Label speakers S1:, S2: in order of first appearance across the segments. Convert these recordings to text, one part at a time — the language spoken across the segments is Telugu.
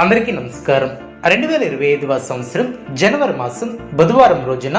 S1: అందరికీ నమస్కారం. రెండు వేల ఇరవై ఐదవ సంవత్సరం జనవరి మాసం బుధవారం రోజున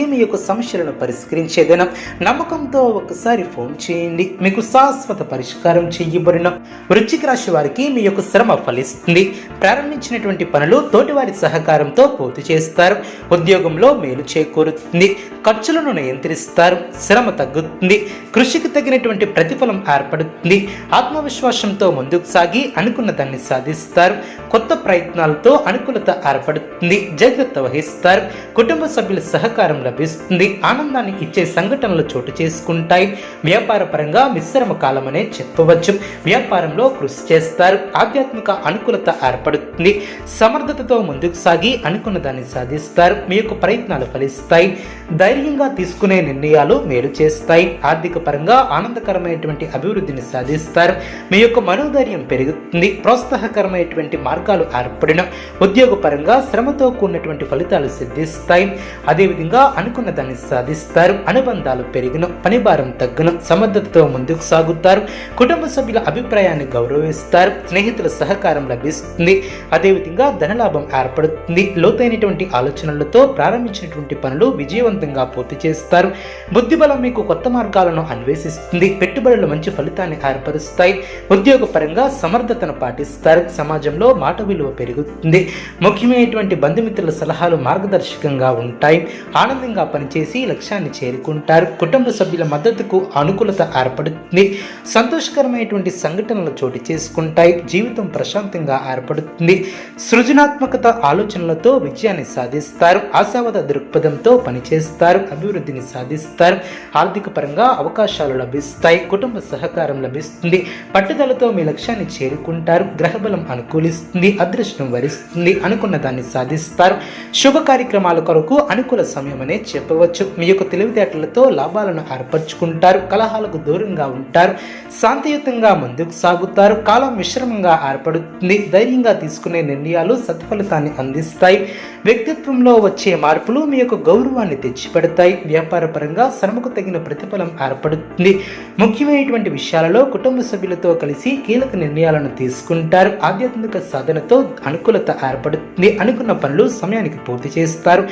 S1: మీ యొక్క సమస్యలను పరిష్కరించేదనం నమ్మకంతో ఒకసారి ఫోన్ చేయండి. మీకు శాశ్వత పరిష్కారం చేయబడిన వృశ్చిక రాశి వారికి మీ యొక్క శ్రమ ఫలిస్తుంది. ప్రారంభించినటువంటి పనులు తోటివారి సహకారంతో పూర్తి చేస్తారు. ఉద్యోగంలో మేలు చేకూరుతుంది. ఖర్చులను నియంత్రిస్తారు. శ్రమ తగ్గుతుంది. కృషికి తగినటువంటి ప్రతిఫలం ఏర్పడుతుంది. ఆత్మవిశ్వాసంతో ముందుకు సాగి అనుకున్న దాన్ని సాధిస్తారు. కొత్త ప్రయత్నాలతో అనుకూలత ఏర్పడుతుంది. జాగ్రత్త వహిస్తారు. కుటుంబ సభ్యుల సహకారం లభిస్తుంది. ఆనందాన్ని ఇచ్చే సంఘటనలు చోటు చేసుకుంటాయి. వ్యాపార పరంగా మిశ్రమ కాలమనే చెప్పవచ్చు. వ్యాపారంలో కృషి చేస్తారు. ఆధ్యాత్మిక అనుకూలత ఏర్పడుతుంది. సమర్థతతో ముందుకు సాగి అనుకున్న దాన్ని సాధిస్తారు. మీ యొక్క ప్రయత్నాలు ఫలిస్తాయి. ధైర్యంగా తీసుకునే నిర్ణయాలు మేలు చేస్తాయి. ఆర్థిక పరంగా ఆనందకరమైనటువంటి అభివృద్ధిని సాధిస్తారు. మీ యొక్క మనోధైర్యం పెరుగుతుంది. ప్రోత్సాహకరమైనటువంటి మార్గాలు ఏర్పడిన ఉద్యోగ పరంగా శ్రమతో కూడినటువంటి ఫలితాలు సిద్ధిస్తాయి. అదేవిధంగా అనుకున్న దాన్ని సాధిస్తారు. అనుబంధాలు పెరిగిన పనిభారం తగ్గిన సమర్థతతో ముందుకు సాగుతారు. కుటుంబ సభ్యుల అభిప్రాయాన్ని గౌరవిస్తారు. స్నేహితుల సహకారం లభిస్తుంది. అదేవిధంగా ధనలాభం ఏర్పడుతుంది. లోతైనటువంటి ఆలోచనలతో ప్రారంభించినటువంటి పనులు విజయవంతంగా పూర్తి చేస్తారు. బుద్ధిబలం మీకు కొత్త మార్గాలను అన్వేషిస్తుంది. పెట్టుబడులు మంచి ఫలితాన్ని ఏర్పరుస్తాయి. ఉద్యోగపరంగా సమర్థతను పాటిస్తారు. సమాజంలో మాట విలువ పెరుగుతుంది. ముఖ్యమైనటువంటి బంధుమిత్రుల సలహాలు మార్గదర్శకంగా ఉంటాయి. ఆనందంగా పనిచేసి లక్ష్యాన్ని చేరుకుంటారు. కుటుంబ సభ్యుల మద్దతుకు అనుకూలత ఏర్పడుతుంది. సంతోషకరమైనటువంటి సంఘటనలు చోటు చేసుకుంటాయి. జీవితం ప్రశాంతంగా ఏర్పడుతుంది. సృజనాత్మకత ఆలోచనలతో విజయాన్ని సాధిస్తారు. ఆశావాద దృక్పథంతో పనిచేస్తారు. అభివృద్ధిని సాధిస్తారు ఆర్థిక పరంగా అవకాశాలు లభిస్తాయి కుటుంబ సహకారం లభిస్తుంది పట్టుదలతో మీ లక్ష్యాన్ని చేరుకుంటారు గ్రహబలం అనుకూలిస్తుంది అదృష్టం వరిస్తుంది అనుకున్న దాన్ని సాధిస్తారు. శుభ కార్యక్రమాల కొరకు అనుకూల సమయం అనే చెప్పవచ్చు. మీ యొక్క తెలివితేటలతో లాభాలను ఏర్పరచుకుంటారు కలహాలకు దూరంగా ఉంటారు శాంతియుతంగా ముందుకు సాగుతారు కాలం మిశ్రమంగా ఏర్పడుతుంది ధైర్యంగా తీసుకునే నిర్ణయాలు సత్ఫలితాన్ని అందిస్తాయి. వ్యక్తిత్వంలో వచ్చే మార్పులు మీ యొక్క గౌరవాన్ని తెచ్చిపెట్టారు వ్యాపార పరంగా శ్రమకు తగిన ప్రతిఫలం ఏర్పడుతుంది. ముఖ్యమైనటువంటి విషయాలలో కుటుంబ సభ్యులతో కలిసి కీలక నిర్ణయాలను తీసుకుంటారు. ఆధ్యాత్మిక సాధనతో అనుకూలత ఏర్పడుతుంది. అనుకున్న పనులు సమయానికి పూర్తి చేస్తారు.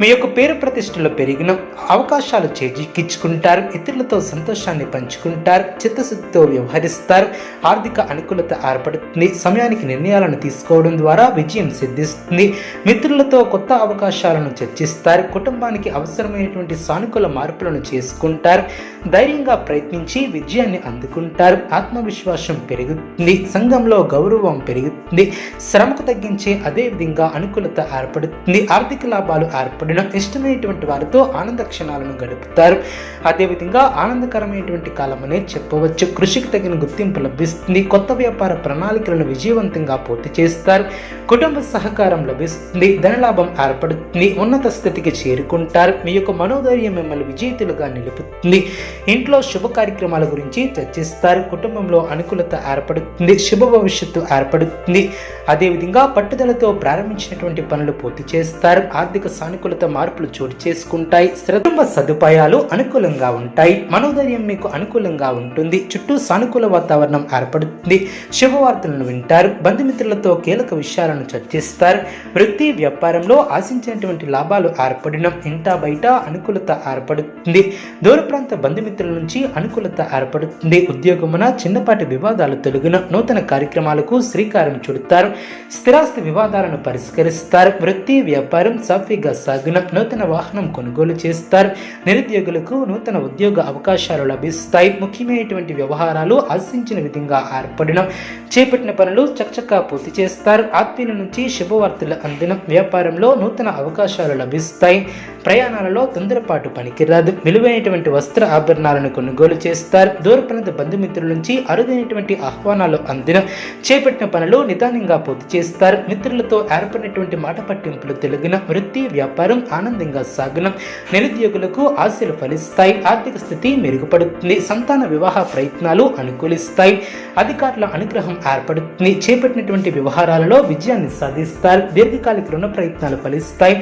S1: మీ యొక్క పేరు ప్రతిష్టలు పెరిగిన అవకాశాలు చేజిక్కించుకుంటారు ఇతరులతో సంతోషాన్ని పంచుకుంటారు చిత్తశుద్ధితో వ్యవహరిస్తారు ఆర్థిక అనుకూలత ఏర్పడుతుంది సమయానికి నిర్ణయాలను తీసుకోవడం ద్వారా విజయం సిద్ధిస్తుంది మిత్రులతో కొత్త అవకాశాలను చర్చిస్తారు కుటుంబానికి అవసరమైనటువంటి సానుకూల మార్పులను చేసుకుంటారు ధైర్యంగా ప్రయత్నించి విజయాన్ని అందుకుంటారు ఆత్మవిశ్వాసం పెరుగుతుంది సంఘంలో గౌరవం పెరుగుతుంది శ్రమకు తగ్గించే అదే విధంగా అనుకూలత ఏర్పడుతుంది ఆర్థిక లాభాలు ఏర్పడు ఏర్పడిన ఇష్టమైనటువంటి వారితో ఆనంద క్షణాలను గడుపుతారు. అదేవిధంగా ఆనందకరమైనటువంటి కాలం అనే చెప్పవచ్చు. కృషికి తగిన గుర్తింపు లభిస్తుంది. కొత్త వ్యాపార ప్రణాళికలను విజయవంతంగా పూర్తి చేస్తారు. కుటుంబ సహకారం లభిస్తుంది. ధనలాభం ఏర్పడుతుంది. ఉన్నత స్థితికి చేరుకుంటారు. మీ యొక్క మనోధైర్యం మిమ్మల్ని విజేతలుగా నిలుపుతుంది. ఇంట్లో శుభ కార్యక్రమాల గురించి చర్చిస్తారు. కుటుంబంలో అనుకూలత ఏర్పడుతుంది. శుభ భవిష్యత్తు ఏర్పడుతుంది. అదేవిధంగా పట్టుదలతో ప్రారంభించినటువంటి పనులు పూర్తి చేస్తారు. ఆర్థిక సానుకూలత మార్పులు చోటు చేసుకుంటాయి. కుటుంబ సదుపాయాలు అనుకూలంగా ఉంటాయి. మనోధైర్యం మీకు అనుకూలంగా ఉంటుంది. చుట్టూ సానుకూల వాతావరణం ఏర్పడుతుంది. శుభవార్తలను వింటారు. బంధుమిత్రులతో కీలక విషయాలను చర్చిస్తారు. వృత్తి వ్యాపారంలో ఆశించినటువంటి లాభాలు ఏర్పడిన ఇంటా బయట అనుకూలత ఏర్పడుతుంది. దూర ప్రాంత బంధుమిత్రుల నుంచి అనుకూలత ఏర్పడుతుంది. ఉద్యోగమున చిన్నపాటి వివాదాలు తొలగిన నూతన కార్యక్రమాలకు శ్రీకారం చుడతారు. స్థిరాస్తి వివాదాలను పరిష్కరిస్తారు. వృత్తి వ్యాపారం సాఫీగా సాగి సాగున నూతన వాహనం కొనుగోలు చేస్తారు. నిరుద్యోగులకు నూతన ఉద్యోగ అవకాశాలు లభిస్తాయి. ముఖ్యమైనటువంటి వ్యవహారాలు ఆశించిన విధంగా ఏర్పడడం చేపట్టిన పనులు చకచకా పూర్తి చేస్తారు. ఆత్మీయుల నుంచి శుభవార్తలు అందిన వ్యాపారంలో నూతన అవకాశాలు లభిస్తాయి. ప్రయాణాలలో తొందరపాటు పనికిరాదు. విలువైనటువంటి వస్త్ర ఆభరణాలను కొనుగోలు చేస్తారు. దూరప్రాంత బంధుమిత్రుల నుంచి అరుదైనటువంటి ఆహ్వానాలు అందిన చేపట్టిన పనులు నిదానంగా పూర్తి చేస్తారు. మిత్రులతో ఏర్పడినటువంటి మాట పట్టింపులు తెలుగున వృత్తి వ్యాపారం ఆనందంగా సాగున. నిరుద్యోగులకు ఆశలు ఫలిస్తాయి ఆర్థిక స్థితి మెరుగుపడుతుంది సంతాన వివాహ ప్రయత్నాలు అనుకూలిస్తాయి అధికారుల అనుగ్రహం ఏర్పడుతుంది. చేపట్టినటువంటి వ్యవహారాలలో విజయాన్ని సాధిస్తారు దీర్ఘకాలిక రుణ ప్రయత్నాలు ఫలిస్తాయి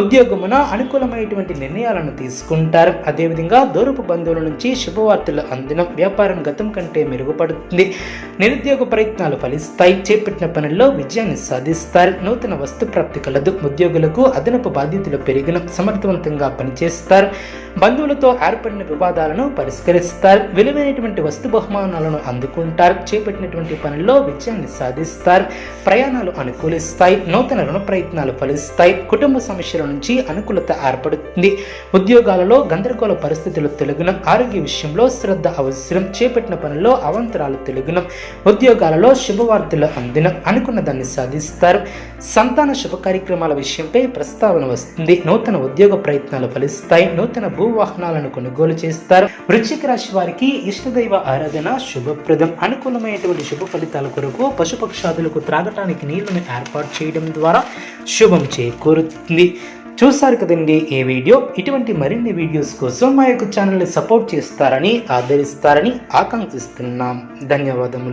S1: ఉద్యోగమున అనుకూలమైనటువంటి నిర్ణయాలను తీసుకుంటారు. అదేవిధంగా దూరపు బంధువుల నుంచి శుభవార్తలు అందిన వ్యాపారం గతం కంటే మెరుగుపడుతుంది నిరుద్యోగ ప్రయత్నాలు ఫలిస్తాయి చేపట్టిన పనుల్లో విజయాన్ని సాధిస్తారు నూతన వస్తు ప్రాప్తి కలదు ఉద్యోగులకు అదనపు బాధ్యతలు పెరిగిన సమర్థవంతంగా పనిచేస్తారు. బంధువులతో ఏర్పడిన వివాదాలను పరిష్కరిస్తారు. విలువైనటువంటి వస్తు బహుమానాలను అందుకుంటారు. చేపట్టినటువంటి పనుల్లో విజయాన్ని సాధిస్తారు. ప్రయాణాలు అనుకూలిస్తాయి. నూతన రుణ ప్రయత్నాలు ఫలిస్తాయి. కుటుంబ సమస్యల నుంచి అనుకూలత ఏర్పడుతుంది. ఉద్యోగాలలో గందరగోళ పరిస్థితులు తెలుగున. ఆరోగ్య విషయంలో శ్రద్ధ అవసరం. చేపట్టిన పనుల్లో అవంతరాలు తెలుగున. ఉద్యోగాలలో శుభవార్తలు అందిన. అనుకున్న దాన్ని సాధిస్తారు. సంతాన శుభ కార్యక్రమాల విషయంపై ప్రస్తావన వస్తుంది. నూతన ఉద్యోగ ప్రయత్నాలు ఫలిస్తాయి. నూతన భూవాహనాలను కొనుగోలు చేస్తారు. వృశ్చిక రాశి వారికి ఇష్టదైవ ఆరాధన శుభప్రదం. అనుకూలమైనటువంటి శుభ ఫలితాల కొరకు పశుపక్షాదులకు త్రాగటానికి నీళ్ళను ఏర్పాటు చేయడం ద్వారా శుభం చేకూరుతుంది. చూసారు కదండి ఈ వీడియో? ఇటువంటి మరిన్ని వీడియోస్ కోసం మా యొక్క ఛానల్ని సపోర్ట్ చేస్తారని ఆదరిస్తారని ఆకాంక్షిస్తున్నాం. ధన్యవాదములు.